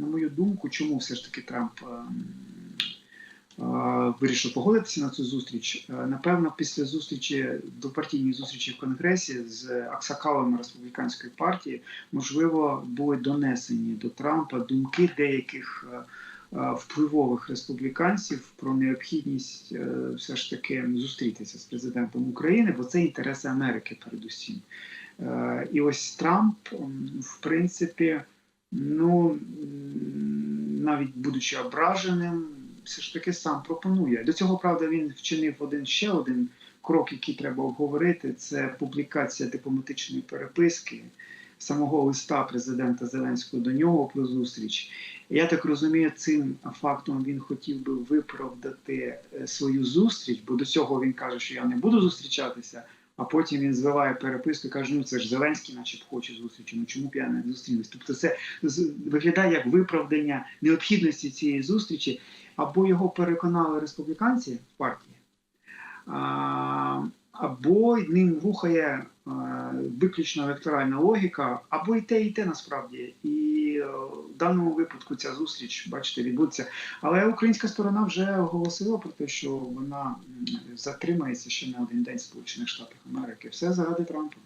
на мою думку, чому все ж таки Трамп ем, е, вирішив погодитися на цю зустріч. Е, Напевно, після зустрічі до партійної зустрічі в Конгресі з аксакалами республіканської партії, можливо, були донесені до Трампа думки деяких. е, Впливових республіканців про необхідність все ж таки зустрітися з президентом України, бо це інтереси Америки передусім. І ось Трамп, в принципі, ну навіть будучи ображеним, все ж таки сам пропонує. До цього, правда, він вчинив один ще один крок, який треба обговорити. Це публікація дипломатичної переписки самого листа президента Зеленського до нього про зустріч. Я так розумію, цим фактом він хотів би виправдати е, свою зустріч, бо до цього він каже, що я не буду зустрічатися. А потім він звиває переписку і каже: ну це ж Зеленський, наче хоче зустрічі. Ну чому б я не зустрінусь? Тобто, це виглядає як виправдання необхідності цієї зустрічі, або його переконали республіканці в партії, або ним рухає виключно електоральна логіка, або і те, і те насправді. І е, даному випадку ця зустріч, бачите, відбудеться. Але українська сторона вже оголосила про те, що вона затримається ще на один день Сполучених Штатах Америки. Все заради Трампа.